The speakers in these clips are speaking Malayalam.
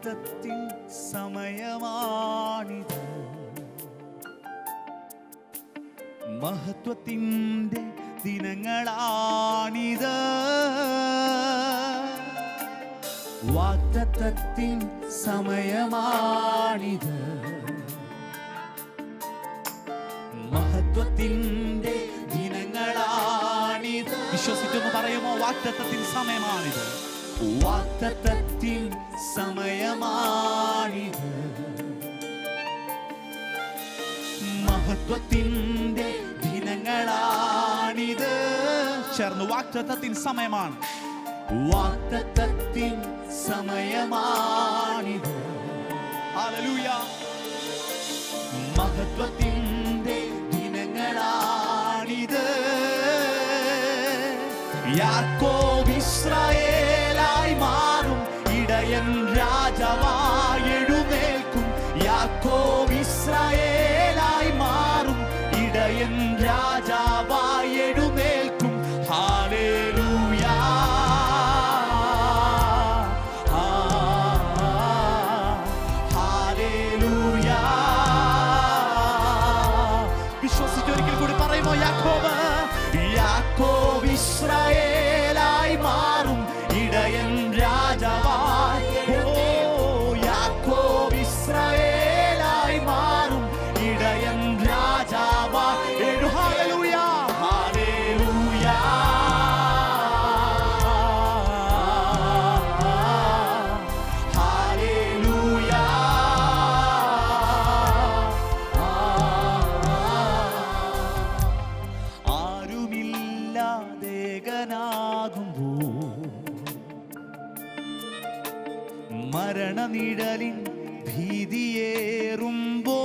വാഗ്ദത്തത്തിൻ സമയമാണിത്. മഹത്വത്തിന്റെ ദിനങ്ങളാണിത്. വാക്തത്വത്തിൻ സമയമാണിത്. മഹത്വത്തിന്റെ ദിനങ്ങളാണിത്. വിശ്വസിച്ചൊന്ന് പറയുമോ? വാക്തത്വത്തിൻ സമയമാണിത്. വാഗ്ദത്തത്തിൻ സമയമാണിത്. മഹത്വത്തിന്റെ ദിനങ്ങളാണിത്. ചേർന്ന് വാക്തത്വത്തിൻ സമയമാണ്. വാക്തത്വത്തിൻ സമയമാണിത്. ഹല്ലേലൂയ. മഹത്വത്തിന്റെ ദിനങ്ങളാണിത്. യാക്കോബ് ഇസ്രായേലായി മാറും. ഇടയൻ രാജാവായി യാക്കോബ് ഇസ്രായേലായി മാറും. ഇടയൻ രാജാവായെഴുന്നേൽക്കും. യാക്കോബ്? യാക്കോബ് ഇസ്രായേലായി മാറും. ഇടയൻ രാജാവായി മരണനിഴലിൻ ഭീതിയേറുമ്പോ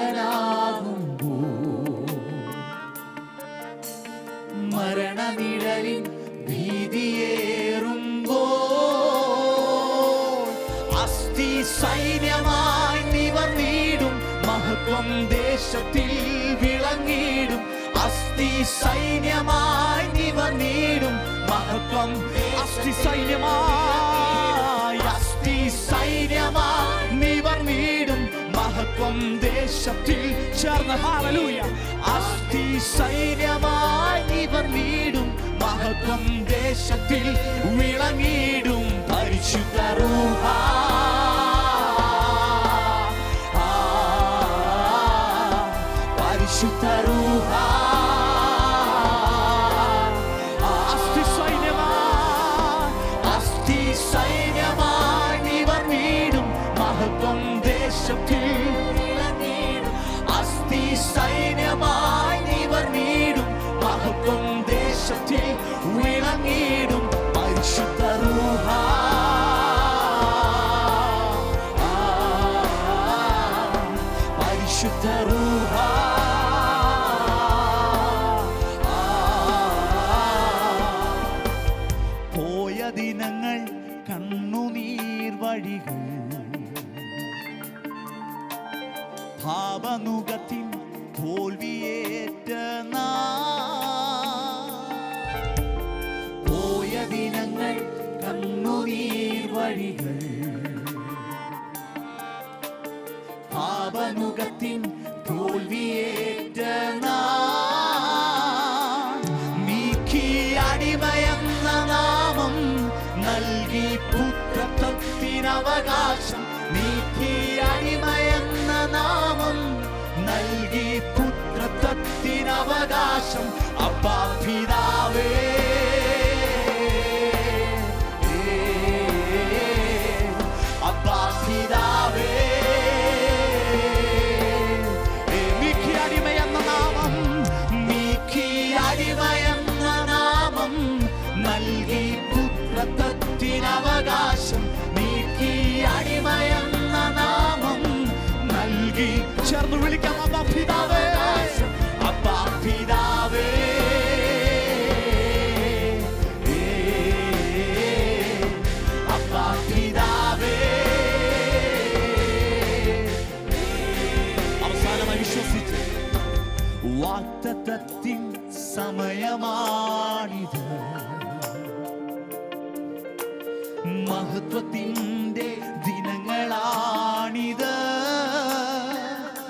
ആരുമില്ലാതേകനാകുമ്പോ മരണനിഴലിൻ ഭീതിയേറുമ്പോ അസ്ഥി സൈന്യമായി നിവർന്നിടും മഹത്വം ദേശത്തിൽ അസ്ഥി സൈന്യമായി നീടും മഹത്വം അസ്ഥി സൈന്യമായി അസ്ഥി സൈന്യമായി നീടും മഹത്വം ദേശത്തിൽ ചേർന്ന് ഹാലലൂയ അസ്ഥി സൈന്യമായി നീടും മഹത്വം ദേശത്തിൽ വിളങ്ങിടും പരിശുദ്ധ റൂഹ പരിശുദ്ധ റൂഹ പരിശുദ്ധ റൂഹ പോയ ദിനങ്ങൾ കണ്ണുനീർ വഴികൾ. ഭാവനുഖത്തിൻ തോൽവിയേറ്റ. പോയ ദിനങ്ങൾ കണ്ണുനീർ വഴികൾ. பாவமுகத்தின் தோல்வியேற்ற நான்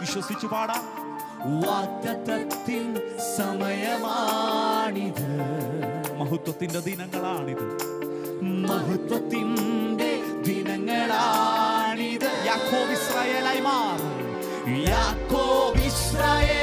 വിശ്വസിച്ചു പാടാം വാക്തത്വത്തിൻ സമയമാണിത്. മഹത്വത്തിന്റെ ദിനങ്ങളാണിത്. മഹത്വത്തിന്റെ ദിനങ്ങളാണിത്. യാക്കോബ് ഇസ്രായേലായി മാറും. യാക്കോബ് ഇസ്രായേൽ